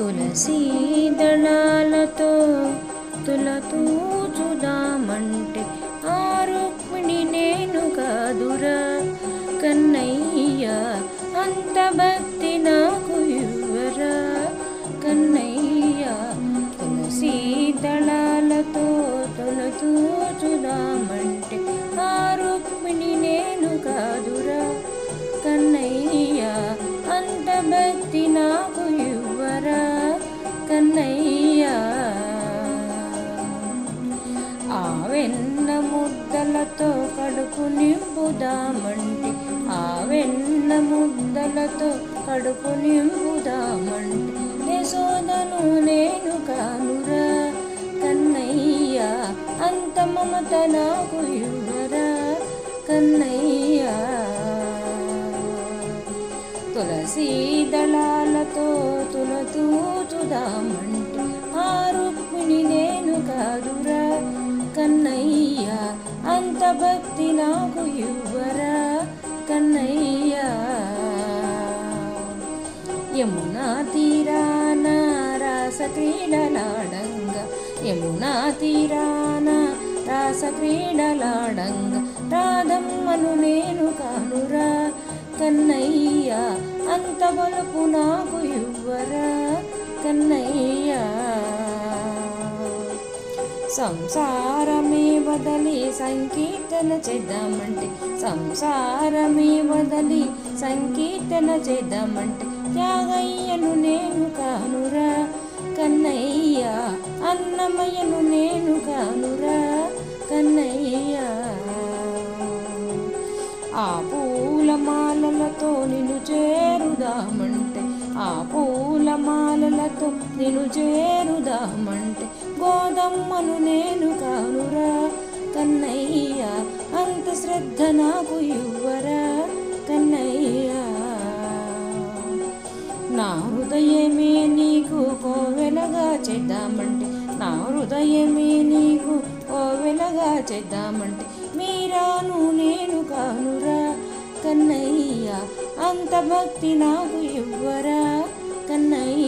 తులసీ దళాలతో తులతూచుదామంటే ఆ రుక్మిణి నేను కాదురా. కన్నయ్య అంత భక్తి నాకు ఇవ్వరా. కన్నయ్య తులసీ దళాలతో తొలతూచుదామంటే ముద్దలతో కడుపు నింపుదామంటే ఆ వెన్న ముద్దలతో కడుపు నింపుదామంటే యశోదను నేను కానురా. కన్నయ్య అంత మమత నాకు ఇవ్వరా? కన్నయ్య తులసీ దళాలతో తులతూచుదామంటే ఆ రుక్మిణి నేను కాదురా. కన్నయ్య అంత భక్తి నాకు ఇవ్వరా కన్నయ్యా. యమునా తీరాన రాస క్రీడలాడంగా యమునా తీరాన రాస క్రీడలాడంగా రాధమ్మను నేను కానురా కన్నయ్యా. అంత బలుపు నాకు ఇవ్వరా కన్నయ్యా. సంసారమే వదలి సంకీర్తన చేద్దామంటే. సంసారమే వదలి సంకీర్తన చేద్దామంటే. త్యాగయ్యను నేను కానురా కన్నయ్య అన్నమయ్యను నేను కానురా కన్నయ్య. ఆ పూలమాలలతో నిన్ను చేరుదామంటే. ఆ పూలమాలలతో నిన్ను చేరుదామంటే. గోదమ్మను నేను కానురా. కన్నయ్య అంత శ్రద్ధ నాకు ఇవ్వరా? కన్నయ్య నా హృదయమే నీకు కోవెలగా చేద్దామంటే నా హృదయమే నీకు కోవెలగా చేద్దామంటే మీరాను నేను కానురా. కన్నయ్య అంత భక్తి నాకు ఇవ్వరా? కన్నయ్య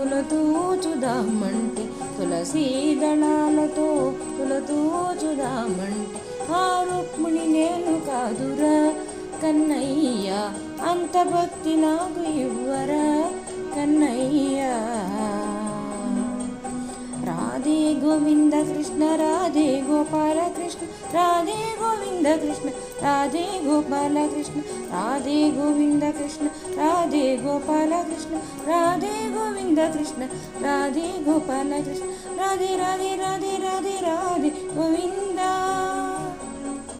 తులతూచుదామంటే తులసీ దళాలతో తులతూచుదామంటే ఆ రుక్మిణి నేను కాదురా కన్నయ్య అంత భక్తి నాకు ఇవ్వరా. రాధే గోపాల కృష్ణ రాధే గోవింద కృష్ణ రాధే గోపాల కృష్ణ రాధే గోవింద కృష్ణ రాధే గోపాల కృష్ణ రాధే గోవింద కృష్ణ రాధే గోపాల కృష్ణ రాధే రాధే రాధే రాధే రాధే గోవింద.